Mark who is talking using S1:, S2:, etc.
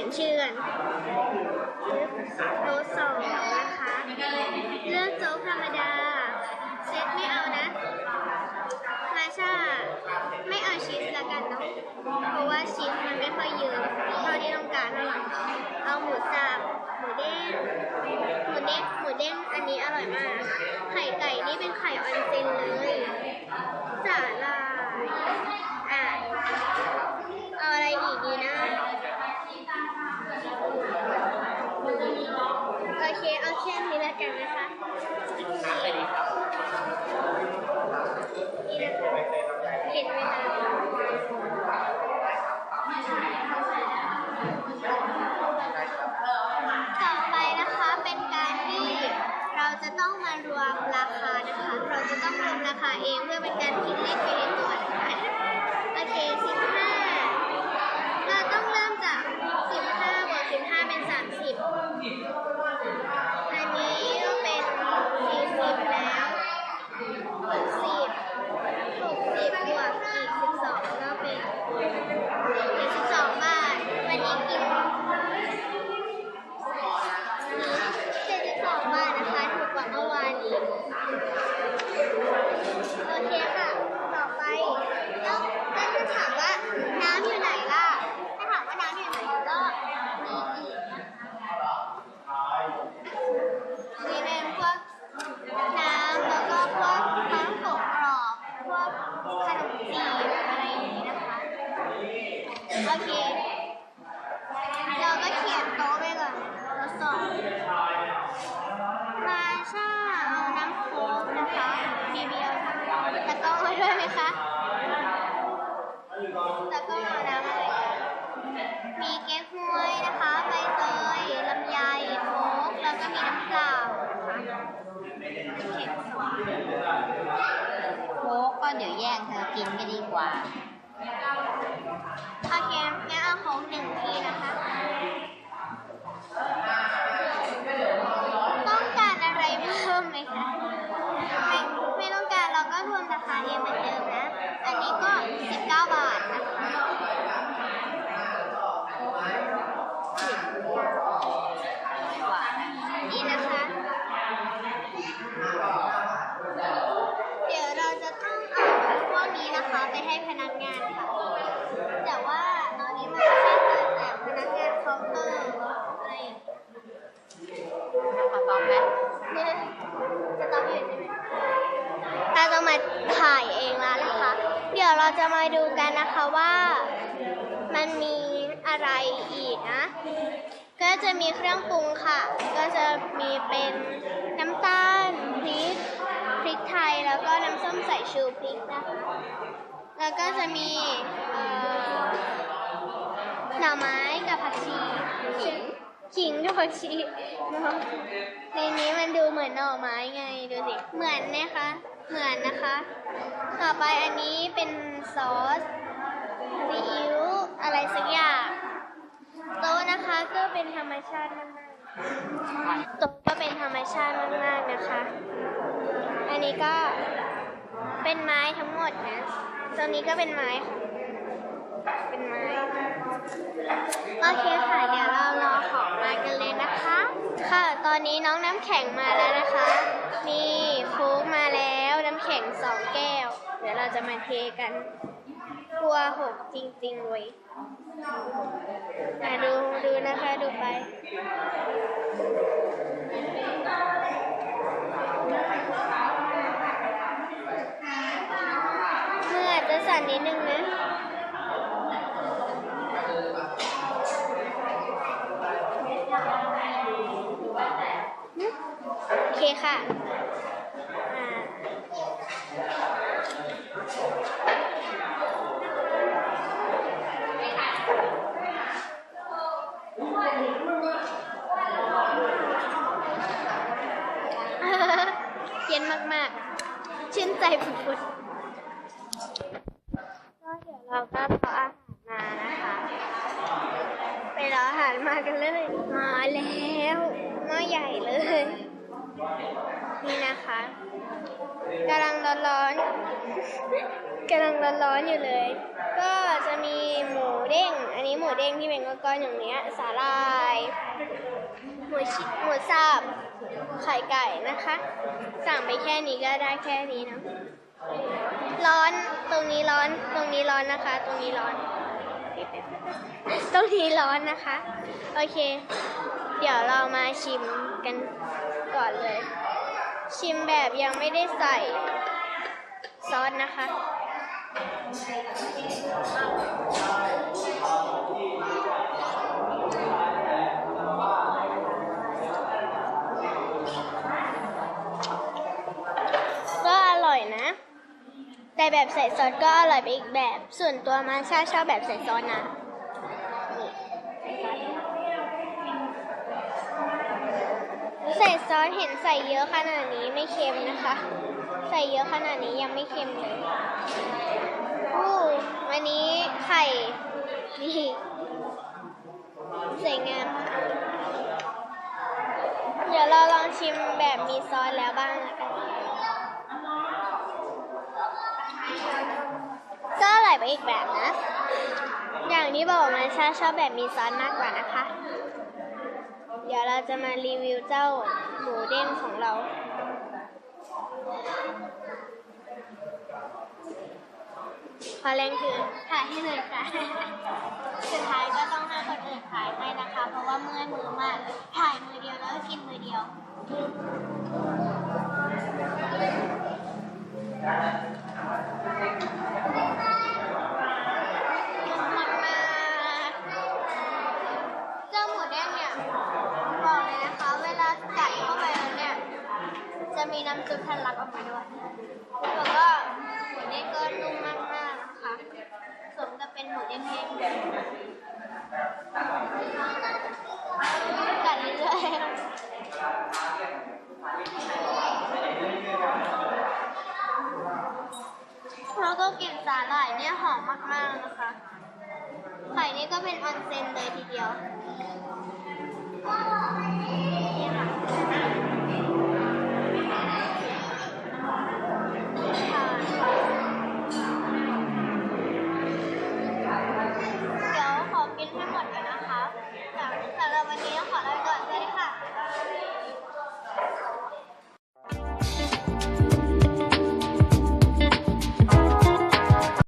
S1: เขียนชื่อกันโต๊ะสองนะคะ เลือกโจ๊กธรรมดา เซตไม่เอานะมาชาไม่เอาชีสละกันเนาะ เพราะว่าชีสมันไม่ค่อยเยอะเท่าที่ต้องการเท่าไหร่เอาหมูสับ หมูเด้ง หมูเด้ง หมูเด้งอันนี้อร่อยมาก ไข่ไก่นี่เป็นไข่ออนเซนเลยสาลายอะ เอาอะไรอีกดีนะ โอเค เอาแค่นี้แล้วกันนะคะ
S2: น้ำไปดีครับ
S1: นี่นะคะเห็นไหมคะต่อไปนะคะเป็นการที่เราจะต้องมารวมราคานะคะ เรา จะต้องรวมราคาเองเพื่อเป็นการคิดเลขเองนตัวนะคะโอเค15 เราต้องเริ่มจาก 15บวก15 เป็น 30 อันนี้ก็เป็น 40 แล้ว60 60บวกอีก 12 ก็เป็น72บาท วันนี้กิน72บาทนะคะ ถูกกว่าเมื่อวานอีก โอเคค่ะ ต่อไปต้องก็จะถามว่าน้ำอยู่ไหนล่ะ ถ้าถามว่าน้ำอยู่ไหนก็มีอีกนะคะมีเป็นพวกน้ำแล้วก็พวกขนมโกกรอบ พวกขนมจีบอะไรอย่างนี้นะคะ โอเค เราก็เขียนโต๊ะไปก่อนเราสองราชาเอาน้ำโค้กนะคะบีเบียวแต่ก็มาด้วยไหมคะแต่ก็เอาน้ำอะไรมีเก๊กฮวยนะคะใบเตยลำไยโค้กแล้วก็มีน้ำเปล่านะคะเข็มสว
S3: โค้กก็เดี๋ยวแย่งเธอกินก็ดีกว่า
S1: โอเคงั้นเอาโค้กหนึ่งทีนะคะ ต้องการอะไรเพิ่มไหมคะ ไม่ไม่ต้องการเราก็รวมราคาเองเหมือนเดิมนะ อันนี้ก็ 19 บาทนะคะ นี่นะคะ เดี๋ยวเราจะต้องเอาพวกนี้นะคะไปให้พนักงานค่ะ แต่ว่าตอนนี้มันแค่เกิดจากพนักงานเคาน์เตอร์อะไรอย่างเงี้ย
S3: ขอตอบไหม
S1: เนี่ยจะต้องอยู่ใช่ไหมเราจะมาถ่ายเองแล้วนะคะ เดี๋ยวเรา จะมาดูกันนะคะว่ามันมีอะไรอีกนะ ก็จะมีเครื่องปรุงค่ะ ก็จะมีเป็นน้ำตาลพริกพริกไทยแล้วก็น้ำส้มสายชูพริกนะคะแล้วก็จะมีหน่อไม้กับผักชีขิงขิงกับผักชีเนาะใน เหมือนหน่อไม้ไงดูสิ เหมือนนะคะ เหมือนนะคะ ต่อไปอันนี้เป็นซอสซีอิ๊วอะไรสักอย่างโต๊ะนะคะก็เป็นธรรมชาติมากๆโต๊ะก็เป็นธรรมชาติมากๆนะคะ อันนี้ก็เป็นไม้ทั้งหมดนะตรงนี้ก็เป็นไม้ค่ะ เป็นไม้ โอเคค่ะ เดี๋ยวเรารอของมากันเลย ค่ะ ตอนนี้น้องน้ำแข็งมาแล้วนะคะ นี่โค้กมาแล้วน้ำแข็งสองแก้ว เดี๋ยวเราจะมาเทกันกลัวหกจริงๆเลยมาดูดูนะคะดูไปเมืออจะสั่นนิดนึงนะ โอเคค่ะอ่า เย็นมากๆ ชื่นใจฝุดๆก็เดี๋ยวเราก็รออาหารมานะคะ ไปรออาหารมากันเลย มาแล้วหม้อใหญ่เลย นี่นะคะกำลังร้อนๆกำลังร้อนๆอยู่เลย ก็ มีหมูเด้ง อันนี้หมูเด้งที่เป็นก้อนๆอย่างเนี้ย สาลาย หมูชิหมูสับไข่ไก่นะคะ สั่งไปแค่นี้ก็ได้แค่นี้เนะร้อนตรงนี้ร้อนตรงนี้ร้อนนะคะ ตรงนี้ร้อน ตรงนี้ร้อนนะคะ โอเค เดี๋ยวเรามาชิมกันก่อนเลย ชิมแบบยังไม่ได้ใส่ซอสนะคะ ก็อร่อยนะ แต่แบบใส่ซอสก็อร่อยไปอีกแบบ ส่วนตัวมาชาชอบแบบใส่ซอสนะใส่ซอสเห็นใส่เยอะขนาดนี้ไม่เค็มนะคะ ใส่เยอะขนาดนี้ยังไม่เค็มเลยอู้วันนี้ไข่นี่สวยงามค่ะเดี๋ยวเราลองชิมแบบมีซอสแล้วบ้างนะคะก็อร่อยไปอีกแบบนะ อย่างที่บอกมาชาชอบแบบมีซอสมากกว่านะคะ เดี๋ยวเราจะมารีวิวเจ้าหมูเด้งของเรา พอแรงคือถ่ายให้เลยค่ะ สุดท้ายก็ต้องให้คนอื่นถ่ายให้นะคะ เพราะว่าเมื่อยมือมาก ถ่ายมือเดียวแล้วก็กินมือเดียวเจ้าหมูแดงเนี่ยบอกเลยนะคะ เวลากัดเข้าไปแล้วเนี่ย จะมีน้ำซุปทะลักออกมาด้วย แล้วก็หมูเด้งก็นุ่มมากๆนะคะ สมกับเป็นหมูเด้งเองกัดเรื่อยๆแล้วก็กลิ่นสาหร่ายเนี่ยหอมมากๆนะคะ ไข่นี่ก็เป็นออนเซนเลยทีเดียว